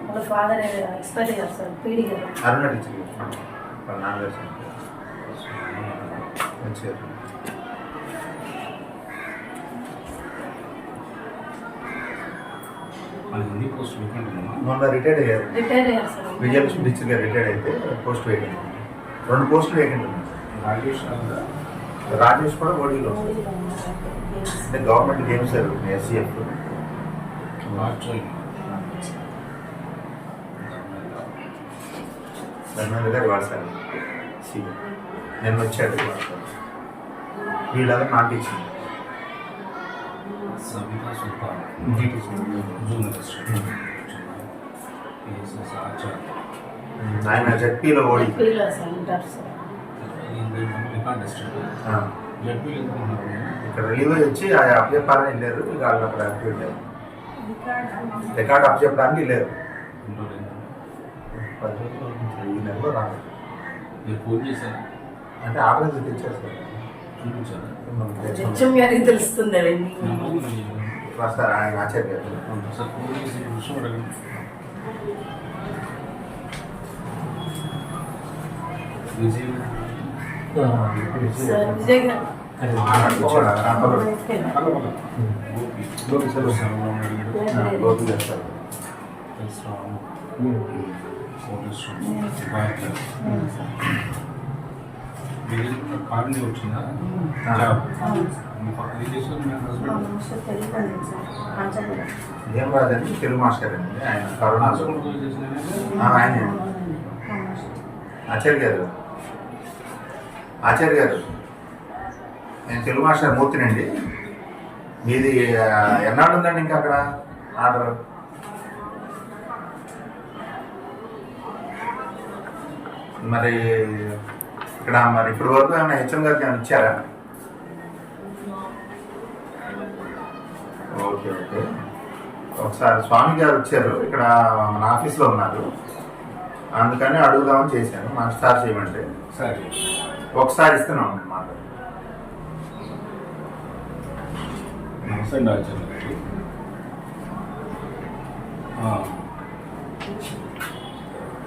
వాళ్ళ father expire అయ్యారు sir PD గారు. అరుణ టీచర్ వాళ్ళ నాన్నగారు మంచిగా మనకి ఎన్ని పోస్ట్ వేకెంట్ ఉందమ్మా మొన్న రిటైర్డ్ అయ్యారు. రిటైర్ అయ్యారు sir Vijayalakshmi teacher garu retired అయితే పోస్ట్ వేకెంట్ ఉంది. రెండు పోస్టులు వేకెంట్ ఉన్నాయి రాజేష్ రాజా రాజేష్ కూడా ఓడీలో. అంటే గవర్నమెంట్ గేమ్స్ ఎస్సీఎఫ్ రాజోయ్ ధర్మేంద్ర గారు వాడతారు. సీఎం. నేను వచ్చాడు వాడతారు వీళ్ళందరూ నాకు ఇచ్చింది సవితా ఆచార్ ఆయన జడ్పీలో ఓడి. సార్ సార్ జడ్పీలు ఇక్కడ రిలీవ్ అయ్యి వచ్చి ఆ అప్పచెప్పాలని వెళ్ళారు ఇక వాళ్ళు అక్కడ యాక్టివ్ వెళ్ళారు రికార్డ్ అప్పచెప్పడానికి వెళ్ళారు పది రోజులు అవుతుంది. ఈ నెలలో రాలేదు. ఫోన్ చేశారా? అంటే ఆర్డర్ తెచ్చారు సార్. చూపించారా. హెచ్ఎం గారికి తెలుస్తుంది అవన్నీ. రాస్తారు ఆయన ఆచార్య సార్ ఫోన్ చేసి విషయం అడగండి. కాలనీ వచ్చిందా ఏం రాదండి తెలుగు మాస్టర్ అండి ఆయన కరోనా ఆయనే ఆచార్య గారు. ఆచార్య గారు నేను తెలుగు మాస్టర్ మూర్తినండి. మీది ఎన్నాడు ఉందండి ఇంకా అక్కడ ఆర్డర్? మరి ఇక్కడ మరి ఇప్పటి వరకు ఏమైనా హెచ్ఎం గారికి ఏమైనా ఇచ్చారా? Okay okay. ఒకసారి స్వామి గారు వచ్చారు ఇక్కడ మన ఆఫీస్లో ఉన్నారు. అందుకని అడుగుదామని చేశాను మన స్టార్ చేయమంటే. సరే. ఒకసారి ఇస్తున్నాం అన్నమాట నమస్తే అండి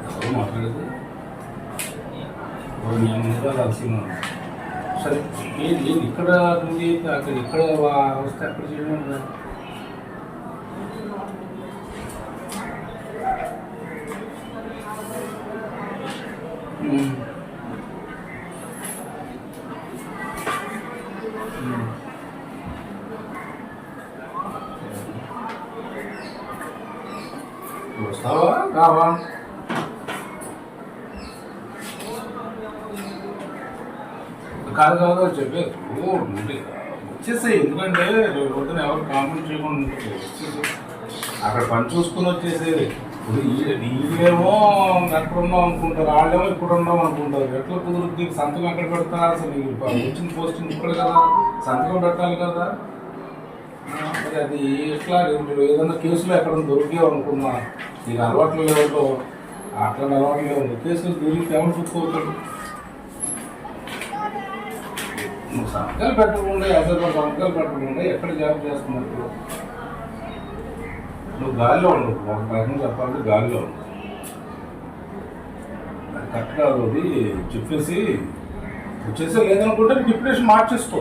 ఎవరు మాట్లాడేది ఎవరు నేను రాసిన సరే ఏంటి ఇక్కడ నుండి అక్కడ ఇక్కడ వస్తే అక్కడ చేయడం వస్తావా? రావా. కాదు కాదు ఉంటే వచ్చేసాయి ఎందుకంటే రేపు పొద్దున ఎవరు కామెంట్ చేయకుండా. అక్కడ పని చూసుకుని వచ్చేసేది ఇప్పుడు నీవేమో ఎక్కడ అనుకుంటారు వాళ్ళేమో ఇక్కడ ఉన్నాం అనుకుంటారు. ఎట్లా కుదురుద్ది? సంతకం ఎక్కడ పెడతా అసలు? నీకు వచ్చిన పోస్టింగ్ ఇప్పుడు కదా. సంతకం పెట్టాలి కదా. మరి అది ఎట్లా? మీరు ఏదైనా కేసులో ఎక్కడ దొరికావు అనుకున్నా నీకు అలవాట్లు లేవటో అట్లా అలవాట్లు లేవు కేసులు దొరికి ఎవరు చూసుకోవచ్చు? నువ్వు సంతకాలు పెట్టకుండా అసలు సంతకాలు పెట్టకుండా ఎక్కడ జాబ్ చేస్తున్నట్టు నువ్వు గాలిలో ఉండవు ఒక రకంగా చెప్పాలంటే గాలిలో ఉండవు అది కరెక్ట్ కాదు అది. చెప్పేసి వచ్చేసి లేదనుకుంటే డిప్యూటేషన్ మార్చేసుకో.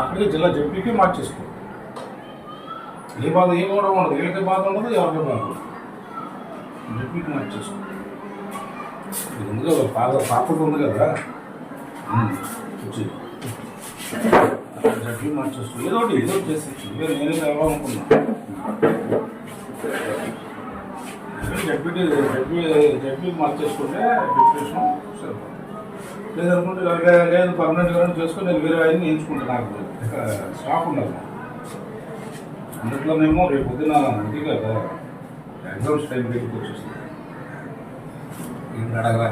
అక్కడికి జిల్లా జడ్పీకి మార్చేసుకో. ఏ బాధ ఏ కూడా ఉండదు. వీళ్ళకి బాధ ఉండదు ఎవరికి బాధ జడ్పీకి మార్చేసుకో. ఇది ఉంది కదా పాత పాపడు ఉంది కదా. వచ్చి జడ్జి మార్చేస్తూ ఏదో ఒకటి ఏదో చేసేసి చేసేచ్చు ఇదే నేనే కావాలనుకున్నా జడ్పీ జడ్పీ జడ్పీ మార్చేసుకుంటే డిప్యుటేషన్ సరిపోతుంది లేదనుకుంటే లేదు పర్మనెంట్గా చేసుకుని నేను వేరే ఆయన ఎంచుకుంటాను నాకు స్టాక్ స్టాఫ్ ఉండాలి అందులోనేమో రేపు పొద్దున ఇది కదా ఎగ్జామ్స్ టైం రేపు వచ్చేస్తుంది ఏంటి అడగరా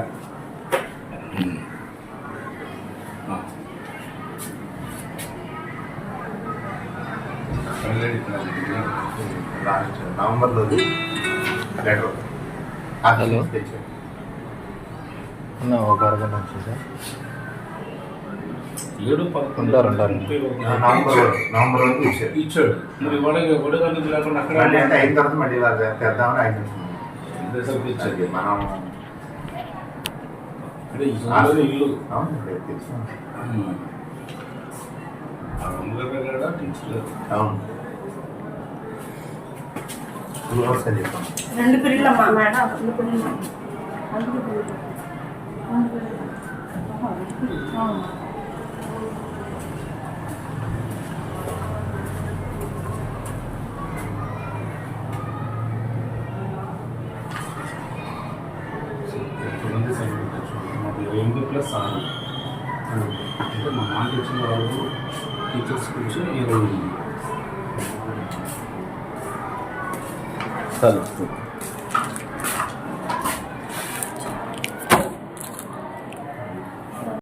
ఇక్కడ. లాస్ట్ నవంబర్లో లెటర్ హలో. ఒక అరగంట సార్. ఏడు పదకొండు. నవంబర్ వరకు- నవంబర్ వరకు ఇచ్చారు. ఇచ్చాడు. మరి వడగ వడగందుకు లేకుండా అక్కడ అంటే అయిన తర్వాత మళ్ళీ ఇలా తెద్దామని ఆయన ఇచ్చాడు. అది మనం సొంత ఇల్లు. అవును అవును. రెండు పిల్లలమ్మా మేడం రెండు పిల్లలు రెండు పిల్లలు. రెండు పిల్లలు. అవును. ఎంతమంది సర్టిఫికెట్స్ మాకు ఇరవై ఎనిమిది ప్లస్ ఆరు అంటే మా నాన్న ఇచ్చిన వాళ్ళు టీచర్స్కి వచ్చి ఇరవై ఎనిమిది సరే